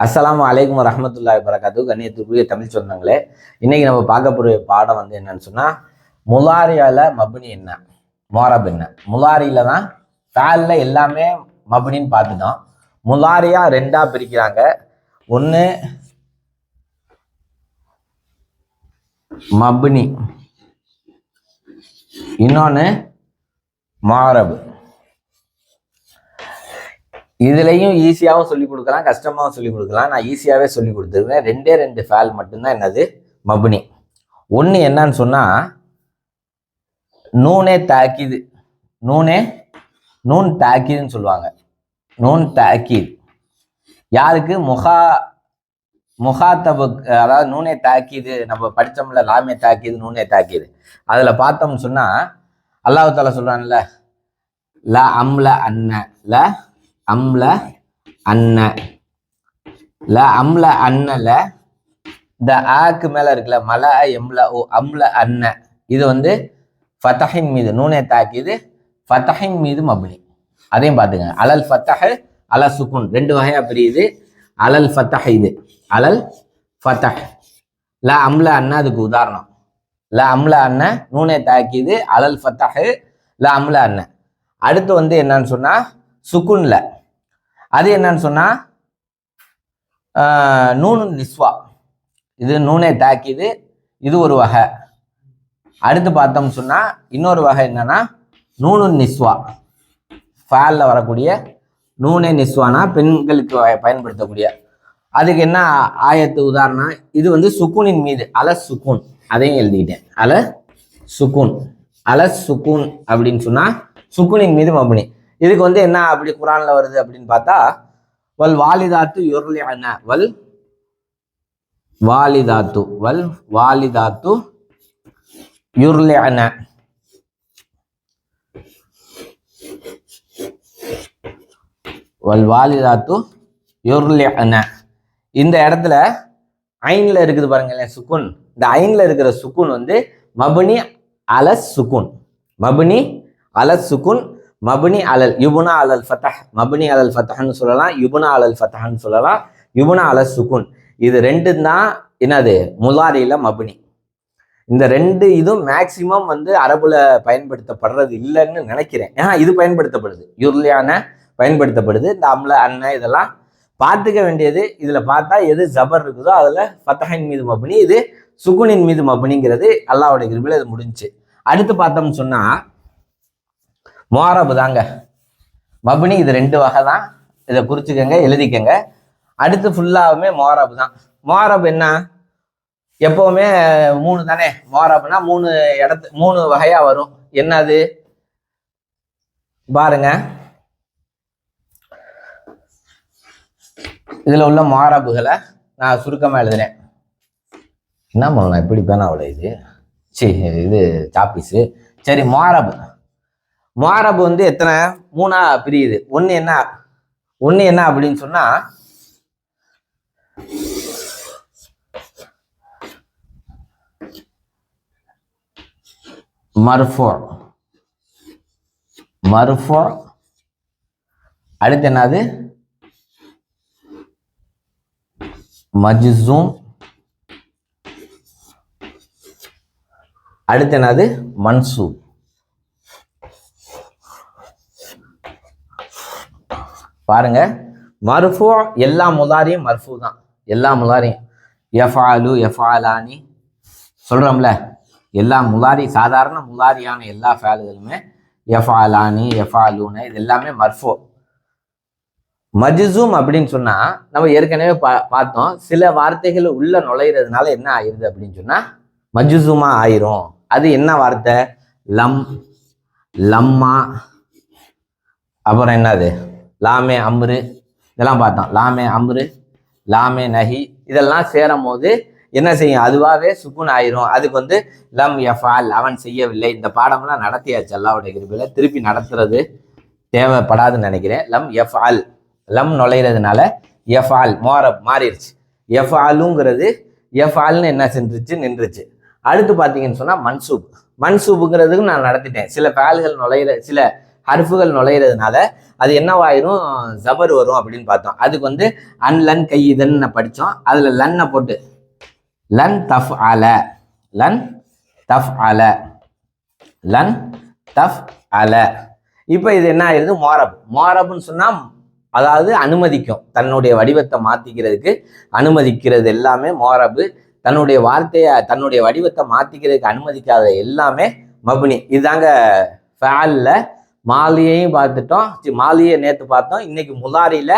அஸ்லாம் அலைக்கும் வரஹ்மத்துல்லாஹி வரகாத்து கண்ணியத்துக்குரிய தமிழ் சொந்தங்களே இன்னைக்கு நம்ம பார்க்க போகிற பாடம் வந்து என்னன்னு சொன்னா முலாரியால மபுனி என்ன? மோரப் என்ன? முலாரியில தான் ஃபேல்ல எல்லாமே மபுனின்னு பார்த்துட்டோம். முலாரியா ரெண்டா பிரிக்கிறாங்க. ஒன்று மபுனி. இன்னொன்று மாரபு இதுலேயும் ஈஸியாகவும் சொல்லிக் கொடுக்கலாம் கஷ்டமாகவும் சொல்லிக் கொடுக்கலாம். நான் ஈஸியாகவே சொல்லிக் கொடுத்துருவேன். ரெண்டே ரெண்டு ஃபேல் மட்டும்தான் என்னது? மபுனி. ஒன்று என்னன்னு சொன்னால் நூனே தாக்கிது. நூனே நூன் தாக்கிதுன்னு சொல்லுவாங்க. நூன் தாக்கித். யாருக்கு? முகா முகாத்தபு அதாவது நூனே தாக்கிது நம்ம படித்தோம்ல லாமே தாக்கிது நூனே தாக்கிது. அதில் பார்த்தோம்னு சொன்னால் அல்லாஹால சொல்கிறான்ல ல அம்ல அன்ன ல அம்ல அன்ன. ல அம்ல அன்னல இந்த ஆக்கு மேல இருக்குல்ல மல எம்ல ஓ அம்ல அன்ன. இது வந்து ஃபத்தஹின் மீது நூனை தாக்கிது ஃபத்தஹின் மீது மப்னி. அதையும் பார்த்துங்க அலல் ஃபத்தஹ அல சுக்குன் ரெண்டு வகையா பிரியுது. அலல் ஃபத்தஹ் இது. அலல் ஃபத்தஹ் ல அம்ல அன்ன அதுக்கு உதாரணம். ல அம்ல அன்ன நூனே தாக்கிது அலல் ஃபத்தஹ் ல அம்ல அன்ன. அடுத்து வந்து என்னன்னு சொன்னா சுக்குன்ல அது என்னன்னு சொன்னா ஆஹ், நூனு நிஸ்வா. இது நூனே தாக்கிது இது ஒரு வகை. அடுத்து பார்த்தோம்னு சொன்னா இன்னொரு வகை என்னன்னா நூனு நிஸ்வா. ஃபேலில் வரக்கூடிய நூனே நிஸ்வானா பெண்களுக்கு பயன்படுத்தக்கூடிய. அதுக்கு என்ன ஆயத்து உதாரணம் இது வந்து சுக்குனின் மீது அல சுக்குன். அதையும் எழுதிக்கிட்டேன். அல சுக்குன். அல சுக்குன் அப்படின்னு சொன்னா சுக்குனின் மீது மபுனி. இதுக்கு வந்து என்ன அப்படி குரான்ல வருது அப்படின்னு பார்த்தா வல் வாலிதாத்து யுர்லிஅன வல் வாலிதாத்து வல் வாலிதாத்து யுர்லிஅன வல் வாலிதாத்து யுர்லிஅன இந்த இடத்துல ஐன்ல இருக்குது பாருங்களேன் சுக்குன் இந்த ஐன்ல இருக்கிற சுக்குன் வந்து மபுனி அலஸ் சுக்குன் மபுனி அலஸ் சுக்குன் மபுனி அலல் யுபுனா அலல் ஃபத்தஹ். மபுனி அலல் ஃபத்தஹ்னு சொல்லலாம் யுபுனா அலல் ஃபத்தஹ்னு சொல்லலாம் யுபுனா அலல் சுகுன். இது ரெண்டு தான் என்னது? முலாரியில மபுனி. இந்த ரெண்டு இதுவும் மேக்சிமம் வந்து அரபுல பயன்படுத்தப்படுறது இல்லைன்னு நினைக்கிறேன். ஏன்னா இது பயன்படுத்தப்படுது. யுர்லியான பயன்படுத்தப்படுது. இந்த அம்ல அன்ன இதெல்லாம் பார்த்துக்க வேண்டியது. இதுல பார்த்தா எது ஜபர் இருக்குதோ அதுல ஃபத்தஹின் மீது மபுனி இது சுகுனின் மீது மபுனிங்கிறது அல்லாவோட கிருபில் இது முடிஞ்சுச்சு. அடுத்து பார்த்தோம்னு சொன்னா மோரபு தாங்க. மபுனி இது ரெண்டு வகை தான். இதை குறிச்சுக்கங்க எழுதிக்கங்க. அடுத்து ஃபுல்லாகவுமே மோரபு தான். மோரபு என்ன? எப்போவுமே மூணு தானே? மோரபுனா மூணு இடத்து மூணு வகையாக வரும். என்னது? பாருங்க. இதில் உள்ள மாரபுகளை நான் சுருக்கமாக எழுதுனேன் என்ன பண்ணலாம் எப்படி பேனா இது? சரி இது சாப்பீஸு சரி மாரபு மாரபு வந்து எத்தனை? மூணா பிரியுது. ஒன்று என்ன? ஒன்று என்ன அப்படின்னு சொன்னால் மர்ஃபோ. மர்ஃபோ. அடுத்து என்னது? மஜ்சூம் அடுத்து என்னது? மன்சூப். பாருங்க. மர்ஃபூ எல்லா முலாரியும் மர்ஃபூ தான். எல்லா முலாரியும். எஃபாலு எஃபாலானி சொல்கிறோம்ல எல்லா முலாரி சாதாரண முலாரியான எல்லா ஃபேலுகளுமே எஃபாலானி எஃபாலூன இது எல்லாமே மர்ஃபோ. மஜிசூம் அப்படின்னு சொன்னால் நம்ம ஏற்கனவே பா பார்த்தோம். சில வார்த்தைகள் உள்ள நுழையிறதுனால என்ன ஆயிடுது அப்படின்னு சொன்னால் மஜ்சூமா ஆயிரும். அது என்ன வார்த்தை? லம் லம்மா. அப்புறம் என்னது? லாமே அம்ரு இதெல்லாம் பார்த்தோம். லாமே அம்ரு லாமே நஹி இதெல்லாம் சேரும் போது என்ன செய்யும்? அதுவாகவே சுக்குன் ஆயிரும். அதுக்கு வந்து லம் எஃபால் அவன் செய்யவில்லை. இந்த பாடம்லாம் நடத்தியாச்சு அல்லாவுடைய கிருப்பில் திருப்பி நடத்துறது தேவைப்படாதுன்னு நினைக்கிறேன். லம் எஃபால் லம் நுழையிறதுனால எஃபால் மோர மாறிடுச்சு. எஃபாலுங்கிறது எஃபால்னு என்ன செஞ்சிருச்சு நின்றுச்சு. அடுத்து பார்த்தீங்கன்னு சொன்னால் மன்சூப். மன்சூப்புங்கிறதுக்கு நான் நடத்திட்டேன். சில பால்கள் நுழையிற சில ஹர்ஃபுகள் நுழையிறதுனால அது என்னவாயிரும்? ஜபர் வரும் அப்படின்னு பார்த்தோம். அதுக்கு வந்து அன் லன் கை இதன்னு படித்தோம். அதில் லன்னை போட்டு லன் தஃப் அல. லன் தஃப் அல. லன் தஃப் அல. இப்போ இது என்ன ஆயிருது மோரப். மோரப்னு சொன்னால் அதாவது அனுமதிக்கும். தன்னுடைய வடிவத்தை மாற்றிக்கிறதுக்கு அனுமதிக்கிறது எல்லாமே மோரபு. தன்னுடைய வார்த்தையை தன்னுடைய வடிவத்தை மாற்றிக்கிறதுக்கு அனுமதிக்காத எல்லாமே மபுனி. இதுதாங்க ஃபேலில் மாலியையும் பார்த்துட்டோம். மாலியை நேற்று பார்த்தோம். இன்னைக்கு முலாரியில்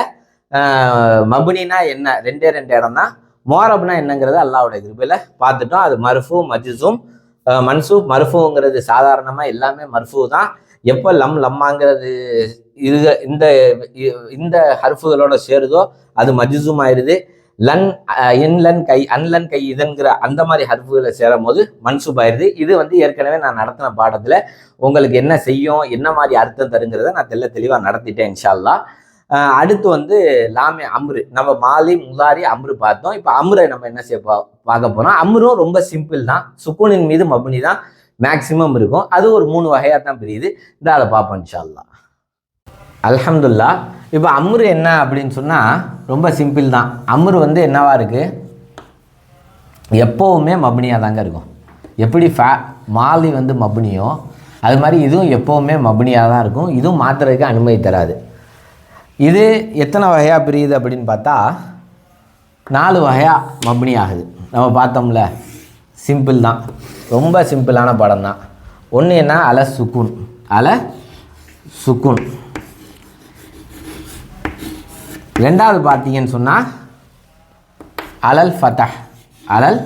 மபுனினா என்ன? ரெண்டே ரெண்டு இடம் தான் மோரப்னா என்னங்கிறது அல்லாவுடைய கிருபையில் பார்த்துட்டோம். அது மருஃபு மஜிசும் மன்சூப் மருஃபுங்கிறது சாதாரணமாக எல்லாமே மருஃபு தான். எப்போ லம் லம்மாங்கிறது இது இந்த இந்த ஹர்ஃபுகளோட சேருதோ அது மஜிசும் ஆயிடுது லன் இன்லன் கை அன்லன் கை இதன்கிற அந்த மாதிரி ஹர்ஃபுகளை சேரும் போது மன்சூப் ஆயிடுது இது வந்து ஏற்கனவே நான் நடத்தின பாடத்தில் உங்களுக்கு என்ன செய்யும் என்ன மாதிரி அர்த்தம் தருங்கிறத நான் தெல்ல தெளிவாக நடத்திட்டேன் இன்ஷால்லா அடுத்து வந்து லாமே அம்ரு. நம்ம மாலி முலாரி அம்ரு பார்த்தோம். இப்போ அம்ரை நம்ம என்ன செய்ய பா- பார்க்க போறோம். அம்ரும் ரொம்ப சிம்பிள் தான். சுக்கூனின் மீது மபுனி தான் மேக்சிமம் இருக்கும். அது ஒரு மூணு வகையாக தான் பிரியுது. இந்த அதை பார்ப்போம் இன்ஷால்லா அல்ஹம்துல்லா இப்போ அம்ரு என்ன அப்படின்னு சொன்னால் ரொம்ப சிம்பிள் தான். அம்ரு வந்து என்னவாக இருக்குது எப்போவுமே மபுனியாக தாங்க இருக்கும். எப்படி ஃபே மாலி வந்து மபுனியோ அது மாதிரி இதுவும் எப்போவுமே மபுனியாக தான் இருக்கும். இதுவும் மாற்றுறதுக்கு அனுமதி தராது. இது எத்தனை வகையாக பிரியுது அப்படின்னு பார்த்தா நாலு வகையாக மபுனி ஆகுது. நம்ம பார்த்தோம்ல சிம்பிள் தான். ரொம்ப சிம்பிளான படம் தான். ஒன்று என்ன? அல சுக்குன் அல சுக்குன் ரெண்டாவது பார்த்தீங்கன்னு சொன்னால் அலல் ஃபதஹ். அலல்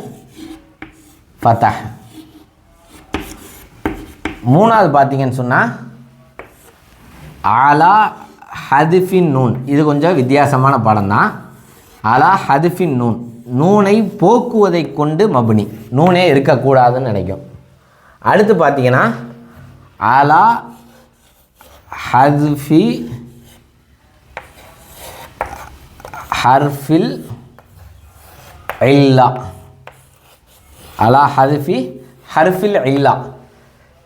ஃபதஹ். மூணாவது பார்த்தீங்கன்னு சொன்னால் அலா ஹதிஃபின் நூன். இது கொஞ்சம் வித்தியாசமான படம் தான் அலா ஹதிஃபின் நூன். நூனை போக்குவதை கொண்டு மபுனி. நூனே இருக்கக்கூடாதுன்னு நினைக்கும். அடுத்து பார்த்தீங்கன்னா அலா ஹதுஃபி ஹர்ஃபில் இல்லா அலா ஹர்ஃபி ஹர்ஃபில் இல்லா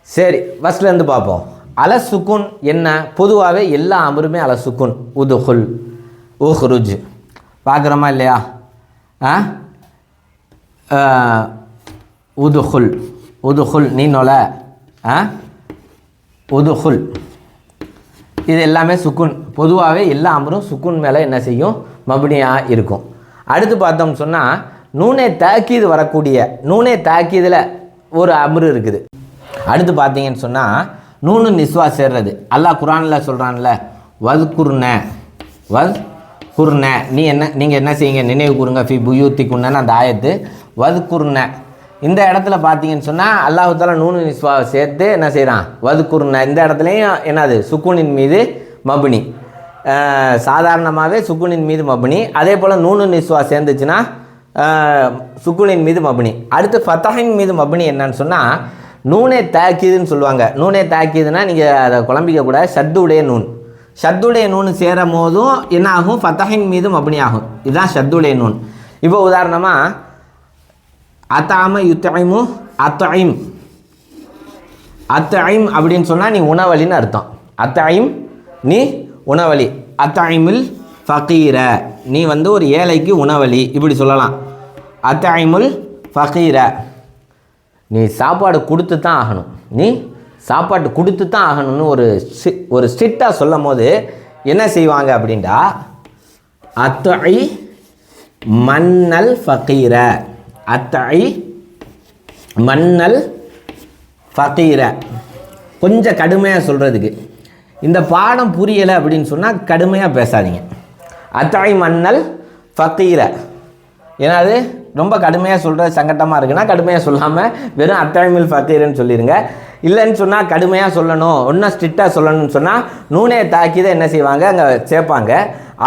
சரி ஃபஸ்ட்லேருந்து பார்ப்போம். அல சுக்குன் என்ன? பொதுவாகவே எல்லா அமருமே அல சுக்குன் உதுஹுல் உஹ்ருஜ். பார்க்குறோமா இல்லையா? ஆ? உதுகுல் உதுஹுல் உதுஹுல் நீ நொல. ஆ? உதுஹுல் இது எல்லாமே சுக்குன் பொதுவாகவே எல்லா அமரும் சுக்குன் மேலே என்ன செய்யும்? மபுனியாக இருக்கும். அடுத்து பார்த்தோம் சொன்னால் நூனே தாக்கீது வரக்கூடிய நூனே தாக்கீதில் ஒரு அமரு இருக்குது. அடுத்து பார்த்தீங்கன்னு சொன்னால் நூனு நிஸ்வா சேர்றது. அல்லாஹ் குரானில் சொல்கிறான்ல வத் குர்ன வத் குர்ன நீ என்ன நீங்கள் என்ன செய்யுங்க நினைவு கூறுங்க. ஃபி புயூத்தி குன்னன்னு அந்த ஆயத்து வது குர்ன இந்த இடத்துல பார்த்தீங்கன்னு சொன்னால் அல்லாஹு நூனு நிஸ்வாவை சேர்த்து என்ன செய்கிறான் வதுக்குர்ன இந்த இடத்துலையும் என்னது? சுக்குனின் மீது மபுனி. சாதாரணமாகவே சுக்குனின் மீது மபுனி. அதே போல் நூனு நிஸ்வா சேர்ந்துச்சுன்னா சுக்குனின் மீது மபுனி. அடுத்து ஃபத்தஹின் மீது மபுனி என்னன்னு சொன்னால் நூனே தாக்கிதுன்னு சொல்லுவாங்க. நூனே தாக்கிதுன்னா நீங்கள் அதை குழம்பிக்க கூட ஷத்துடைய நூன். ஷத்துடைய நூன் சேரும் போதும் என்ன ஆகும் ஃபத்தஹின் மீது மபுனி ஆகும். இதுதான் ஷத்துடைய நூன். இப்போ உதாரணமாக அத்தாம யுத்தைமு அத்தைம் அத்தைம் அப்படின்னு சொன்னால் நீ உணவலின்னு அர்த்தம். அத்தைம் நீ உணவலி அத்தாய்மில் ஃபக்கீர நீ வந்து ஒரு ஏழைக்கு உணவலி இப்படி சொல்லலாம். அத்தாய்முல் ஃபக்கீர நீ சாப்பாடு கொடுத்து தான் ஆகணும். நீ சாப்பாடு கொடுத்து தான் ஆகணும்னு ஒரு ஒரு ஸ்ட்ரிக்டாக சொல்லும் போது என்ன செய்வாங்க அப்படின்டா அத்தை மன்னல் ஃபக்கீர அத்தாய் மன்னல் ஃபக்கீர கொஞ்சம் கடுமையாக சொல்கிறதுக்கு இந்த பாடம் புரியலை அப்படின்னு சொன்னால் கடுமையாக பேசாதீங்க. அத்தாய் மன்னல் ஃபகீர ஏன்னா அது ரொம்ப கடுமையாக சொல்கிறது சங்கட்டமாக இருக்குன்னா கடுமையாக சொல்லாமல் வெறும் அத்தாய்மில் ஃபக்கீர்னு சொல்லிடுங்க இல்லைன்னு சொன்னால் கடுமையாக சொல்லணும். இன்னும் ஸ்ட்ரிக்டாக சொல்லணும்னு சொன்னால் நூனையை தாக்கி தான் என்ன செய்வாங்க? அங்கே சேர்ப்பாங்க.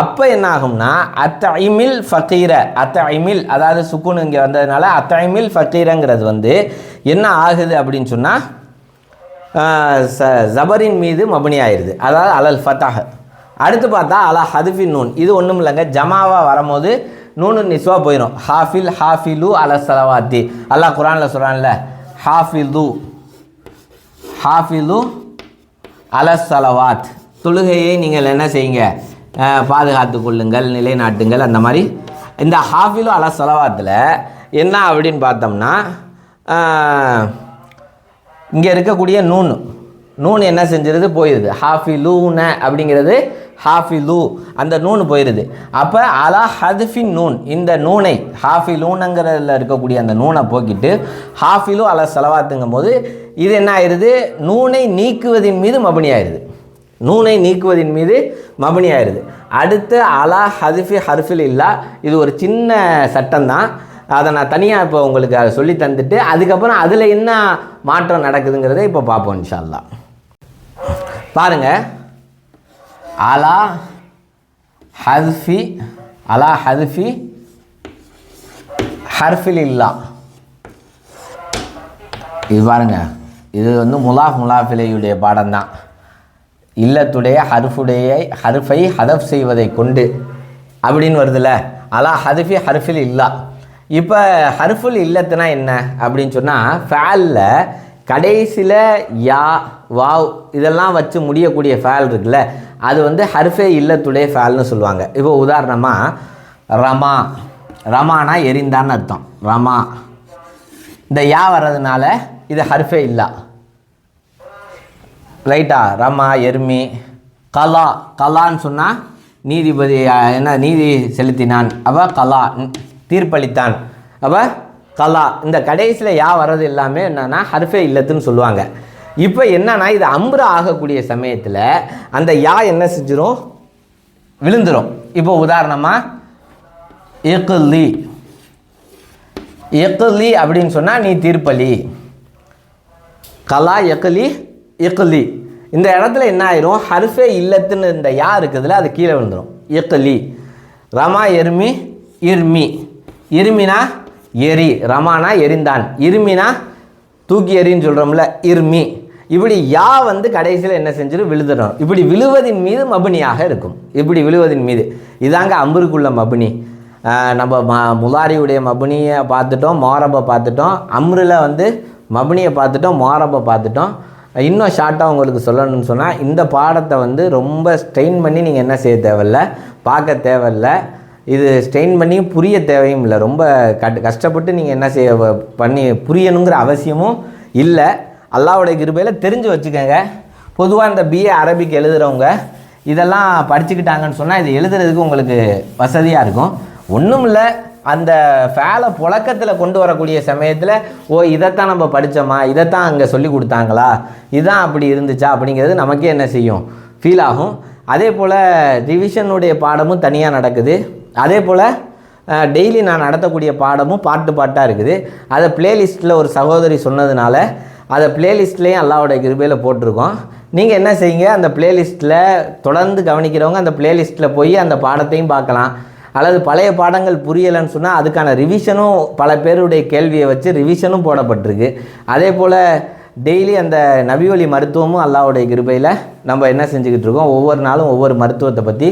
அப்போ என்ன ஆகும்னா அத்தைமில் ஃபக்கீர. அத்தைமில் அதாவது சுக்குன்னு இங்கே வந்ததுனால அத்தைமில் ஃபக்கீரங்கிறது வந்து என்ன ஆகுது அப்படின்னு சொன்னால் ஜபரின் மீது மபனி ஆயிடுது அதாவது அலல் ஃபத்தாக அடுத்து பார்த்தா அலா ஹதுஃபின் நூன். இது ஒன்றும் இல்லைங்க. ஜமாவாக வரும்போது நூனு நிஸ்வா போயிடும் ஹாஃபில் ஹாஃபிலு அல சலவாத்தி அல்லாஹ் குரானில் சொல்கிறான்ல ஹாஃபிலு ஹாஃபிலு அல சலவாத் தொழுகையை நீங்கள் என்ன செய்யுங்க? பாதுகாத்து கொள்ளுங்கள் நிலைநாட்டுங்கள் அந்த மாதிரி. இந்த ஹாஃபிலு அல சலவாத்தில் என்ன அப்படின்னு பார்த்தோம்னா இங்கே இருக்கக்கூடிய நூன். நூன் என்ன செஞ்சிருது? போயிடுது ஹாஃபிலூன அப்படிங்கிறது ஹாஃபிலு. அந்த நூன் போயிடுது அப்போ அலா ஹதுஃபின் நூன். இந்த நூனை ஹாஃபி லூனுங்கிறதுல இருக்கக்கூடிய அந்த நூனை போக்கிட்டு ஹாஃபிலு அலா செலவாத்துங்கும் போது இது என்ன ஆயிடுது நூனை நீக்குவதின் மீது மபனி ஆயிடுது நூனை நீக்குவதின் மீது மபனி ஆயிடுது அடுத்து அலா ஹதிஃபி ஹர்ஃபில் இல்லா. இது ஒரு சின்ன சட்டம் தான் அதை நான் தனியாக இப்போ உங்களுக்கு அதை சொல்லி தந்துட்டு அதுக்கப்புறம் அதில் என்ன மாற்றம் நடக்குதுங்கிறத இப்போ பார்ப்போம் இன்ஷா அல்லாஹ் பாருங்க. அலா ஹர்ஃபி அலா ஹர்ஃபி ஹர்ஃபில் இல்லா இது பாருங்க. இது வந்து முலாஃப் முலாஃபிலையுடைய பாடம்தான். இல்லத்துடைய ஹர்ஃபுடைய ஹர்ஃபை ஹதஃப் செய்வதை கொண்டு அப்படின்னு வருதுல்ல அலா ஹதுஃபி ஹர்ஃபில் இல்லா இப்போ ஹர்ஃபுல் இல்லத்துனா என்ன அப்படின்னு சொன்னால் ஃபேலில் கடைசியில் யா வாவ் இதெல்லாம் வச்சு முடியக்கூடிய ஃபேல் இருக்குல்ல அது வந்து ஹர்ஃபே இல்லத்துடைய ஃபேல்னு சொல்லுவாங்க. இப்போ உதாரணமாக ரமா. ரமானா எரிந்தான்னு அர்த்தம். ரமா. இந்த யா வர்றதுனால இது ஹர்ஃபே இல்லா. ரைட்டா? ரமா எர்மி. கலா. கலான்னு சொன்னால் நீதிபதி என்ன நீதி செலுத்தினான். அவள் கலா. தீர்ப்பளித்தான். அப்போ கலா இந்த கடைசியில் யா வர்றது எல்லாமே என்னன்னா ஹர்ஃபே இல்லத்துன்னு சொல்லுவாங்க. இப்போ என்னன்னா இது அம்ரு ஆகக்கூடிய சமயத்தில் அந்த யா என்ன செஞ்சிடும் விழுந்துடும் இப்போ உதாரணமாக இக்குல்லி இக்குல்லி அப்படின்னு சொன்னால் நீ தீர்ப்பளி கலா எக்கலி இக்குலி இந்த இடத்துல என்ன ஆயிரும்? ஹர்ஃபே இல்லத்துன்னு இந்த யா இருக்குதுல அது கீழே விழுந்துடும் இக்குலி ரமா எருமி இர்மி. இருமினா எரி ரமானா எரிந்தான். இருமினா தூக்கி எறின்னு சொல்கிறோம்ல இருமி. இப்படி யா வந்து கடைசியில் என்ன செஞ்சிடும் விழுதுடும் இப்படி விழுவதின் மீது மபனியாக இருக்கும். இப்படி விழுவதின் மீது. இதாங்க அம்பருக்குள்ள மபனி. நம்ம ம முலாரியுடைய மபனியை பார்த்துட்டோம் மோரபை பார்த்துட்டோம். அம்ரில் வந்து மபனியை பார்த்துட்டோம் மோரப்பை பார்த்துட்டோம். இன்னும் ஷார்ட்டாக உங்களுக்கு சொல்லணும்னு சொன்னால் இந்த பாடத்தை வந்து ரொம்ப ஸ்ட்ரெயின் பண்ணி நீங்கள் என்ன செய்ய தேவையில்ல பார்க்க தேவையில்ல. இது ஸ்ட்ரெயின் பண்ணி புரிய தேவையும் இல்லை. ரொம்ப கட் கஷ்டப்பட்டு நீங்கள் என்ன செய்ய பண்ணி புரியணுங்கிற அவசியமும் இல்லை. அல்லாவுடைய கிருபையில் தெரிஞ்சு வச்சுக்கோங்க. பொதுவாக இந்த பிஏ அரபிக் எழுதுகிறவங்க இதெல்லாம் படிச்சுக்கிட்டாங்கன்னு சொன்னால் இது எழுதுறதுக்கு உங்களுக்கு வசதியாக இருக்கும். ஒன்றும் இல்லை அந்த ஃபேலை புழக்கத்தில் கொண்டு வரக்கூடிய சமயத்தில் ஓ இதைத்தான் நம்ம படித்தோமா இதைத்தான் அங்கே சொல்லி கொடுத்தாங்களா இதான் அப்படி இருந்துச்சா அப்படிங்கிறது நமக்கே என்ன செய்யும்? ஃபீல் ஆகும். அதே போல் ரிவிஷனுடைய பாடமும் தனியாக நடக்குது. அதே போல் டெய்லி நான் நடத்தக்கூடிய பாடமும் பாட்டு பாட்டாக இருக்குது. அதை பிளேலிஸ்ட்டில் ஒரு சகோதரி சொன்னதுனால அதை பிளேலிஸ்ட்லேயும் அல்லாவோட கிருபையில் போட்டிருக்கோம். நீங்கள் என்ன செய்யுங்க? அந்த பிளேலிஸ்ட்டில் தொடர்ந்து கவனிக்கிறவங்க அந்த பிளேலிஸ்ட்டில் போய் அந்த பாடத்தையும் பார்க்கலாம். அல்லது பழைய பாடங்கள் புரியலைன்னு சொன்னால் அதுக்கான ரிவிஷனும் பல பேருடைய கேள்வியை வச்சு ரிவிஷனும் போடப்பட்டிருக்கு. அதே போல் டெய்லி அந்த நபிவழி மருத்துவமும் அல்லாவுடைய கிருபையில் நம்ம என்ன செஞ்சுக்கிட்டு இருக்கோம்? ஒவ்வொரு நாளும் ஒவ்வொரு மருத்துவத்தை பற்றி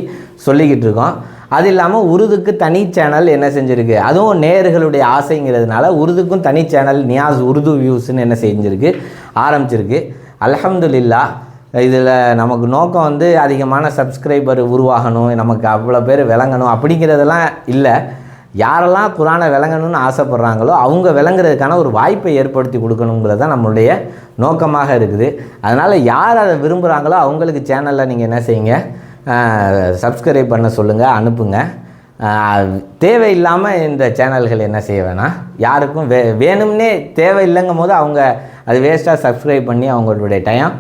சொல்லிக்கிட்டு இருக்கோம். அது இல்லாமல் உருதுக்கு தனி சேனல் என்ன செஞ்சுருக்கு? அதுவும் நேயர்களுடைய ஆசைங்கிறதுனால உருதுக்கும் தனி சேனல் நியாஸ் உருது வியூஸ்னு என்ன செஞ்சுருக்கு? ஆரம்பிச்சிருக்கு. அல்ஹம்துலில்லா இதில் நமக்கு நோக்கம் வந்து அதிகமான சப்ஸ்கிரைபர் உருவாகணும் நமக்கு அவ்வளோ பேர் விளங்கணும் அப்படிங்கிறதெல்லாம் இல்லை. யாரெல்லாம் குரானை விளங்கணும்னு ஆசைப்பட்றாங்களோ அவங்க விளங்குறதுக்கான ஒரு வாய்ப்பை ஏற்படுத்தி கொடுக்கணுங்கிறது தான் நம்மளுடைய நோக்கமாக இருக்குது. அதனால் யார் அதை விரும்புகிறாங்களோ அவங்களுக்கு சேனலில் நீங்கள் என்ன செய்யுங்க? சப்ஸ்கிரைப் பண்ண சொல்லுங்கள் அனுப்புங்க. தேவையில்லாமல் இந்த சேனல்கள் என்ன செய்ய வேணாம் யாருக்கும் வே வேணும்னே தேவையில்லைங்கும் போது அவங்க அது வேஸ்ட்டாக சப்ஸ்கிரைப் பண்ணி அவங்களுடைய டைம்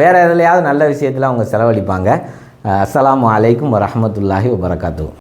வேறு எதுலையாவது நல்ல விஷயத்தில் அவங்க செலவழிப்பாங்க. அஸ்லாம் அலைக்கும் வரமத்துல்லாஹி வபரகாத்துஹு.